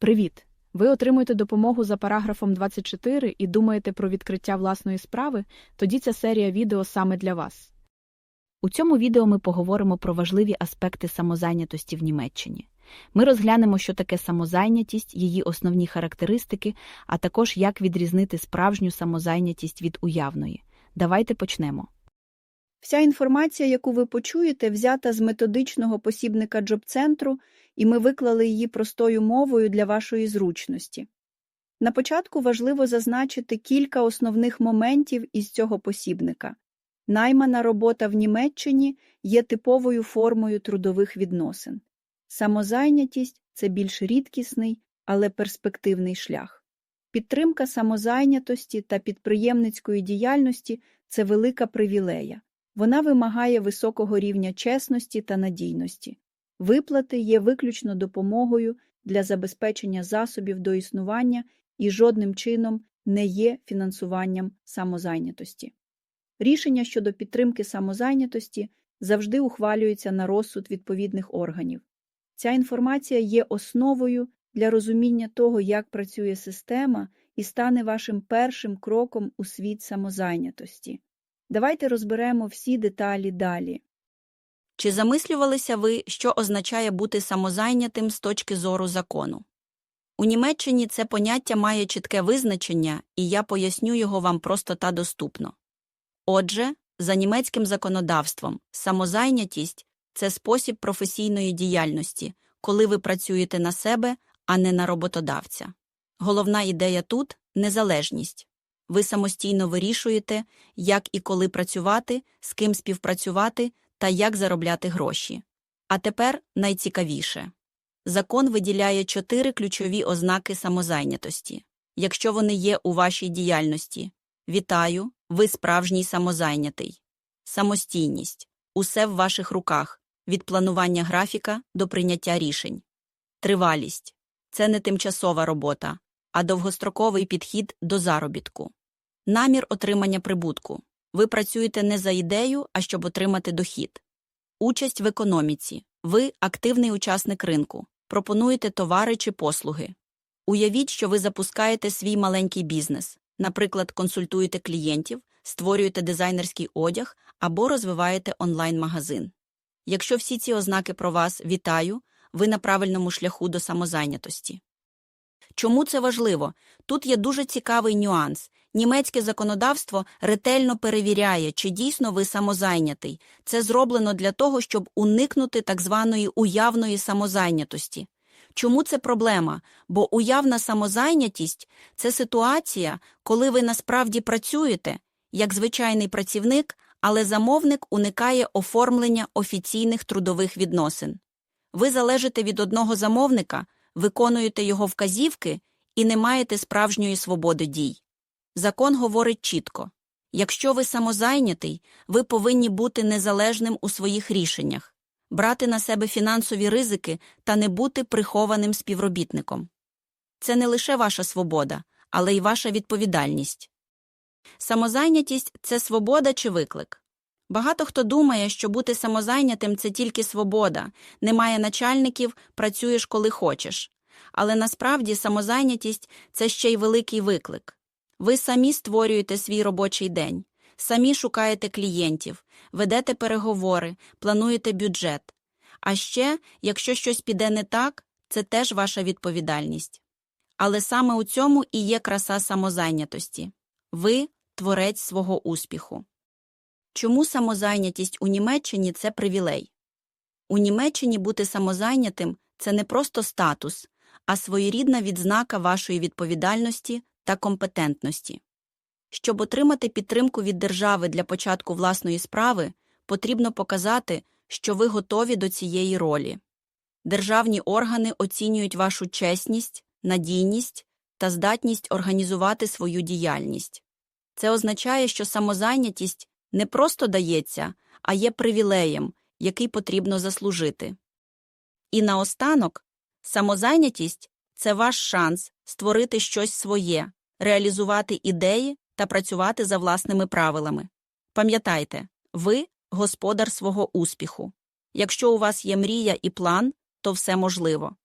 Привіт! Ви отримуєте допомогу за параграфом 24 і думаєте про відкриття власної справи? Тоді ця серія відео саме для вас. У цьому відео ми поговоримо про важливі аспекти самозайнятості в Німеччині. Ми розглянемо, що таке самозайнятість, її основні характеристики, а також як відрізнити справжню самозайнятість від уявної. Давайте почнемо. Вся інформація, яку ви почуєте, взята з методичного посібника Джоб-центру, і ми виклали її простою мовою для вашої зручності. На початку важливо зазначити кілька основних моментів із цього посібника. Наймана робота в Німеччині є типовою формою трудових відносин. Самозайнятість це більш рідкісний, але перспективний шлях. Підтримка самозайнятості та підприємницької діяльності це велика привілея. Вона вимагає високого рівня чесності та надійності. Виплати є виключно допомогою для забезпечення засобів до існування і жодним чином не є фінансуванням самозайнятості. Рішення щодо підтримки самозайнятості завжди ухвалюється на розсуд відповідних органів. Ця інформація є основою для розуміння того, як працює система, і стане вашим першим кроком у світ самозайнятості. Давайте розберемо всі деталі далі. Чи замислювалися ви, що означає бути самозайнятим з точки зору закону? У Німеччині це поняття має чітке визначення, і я поясню його вам просто та доступно. Отже, за німецьким законодавством, самозайнятість це спосіб професійної діяльності, коли ви працюєте на себе, а не на роботодавця. Головна ідея тут незалежність. Ви самостійно вирішуєте, як і коли працювати, з ким співпрацювати та як заробляти гроші. А тепер найцікавіше закон виділяє чотири ключові ознаки самозайнятості. Якщо вони є у вашій діяльності, вітаю, ви справжній самозайнятий. Самостійність усе в ваших руках від планування графіка до прийняття рішень. Тривалість це не тимчасова робота, а довгостроковий підхід до заробітку. Намір отримання прибутку. Ви працюєте не за ідею, а щоб отримати дохід. Участь в економіці. Ви активний учасник ринку. Пропонуєте товари чи послуги. Уявіть, що ви запускаєте свій маленький бізнес, наприклад, консультуєте клієнтів, створюєте дизайнерський одяг або розвиваєте онлайн-магазин. Якщо всі ці ознаки про вас вітаю, ви на правильному шляху до самозайнятості. Чому це важливо? Тут є дуже цікавий нюанс. Німецьке законодавство ретельно перевіряє, чи дійсно ви самозайнятий. Це зроблено для того, щоб уникнути так званої уявної самозайнятості. Чому це проблема? Бо уявна самозайнятість це ситуація, коли ви насправді працюєте як звичайний працівник, але замовник уникає оформлення офіційних трудових відносин. Ви залежите від одного замовника, виконуєте його вказівки і не маєте справжньої свободи дій. Закон говорить чітко якщо ви самозайнятий, ви повинні бути незалежним у своїх рішеннях, брати на себе фінансові ризики та не бути прихованим співробітником. Це не лише ваша свобода, але й ваша відповідальність. Самозайнятість це свобода чи виклик. Багато хто думає, що бути самозайнятим це тільки свобода, немає начальників, працюєш коли хочеш. Але насправді самозайнятість це ще й великий виклик. Ви самі створюєте свій робочий день, самі шукаєте клієнтів, ведете переговори, плануєте бюджет. А ще, якщо щось піде не так, це теж ваша відповідальність. Але саме у цьому і є краса самозайнятості ви творець свого успіху. Чому самозайнятість у Німеччині це привілей? У Німеччині бути самозайнятим це не просто статус, а своєрідна відзнака вашої відповідальності та компетентності. Щоб отримати підтримку від держави для початку власної справи, потрібно показати, що ви готові до цієї ролі. Державні органи оцінюють вашу чесність, надійність та здатність організувати свою діяльність. Це означає, що самозайнятість не просто дається, а є привілеєм, який потрібно заслужити. І наостанок, самозайнятість це ваш шанс створити щось своє, реалізувати ідеї та працювати за власними правилами. Пам'ятайте, ви господар свого успіху. Якщо у вас є мрія і план, то все можливо.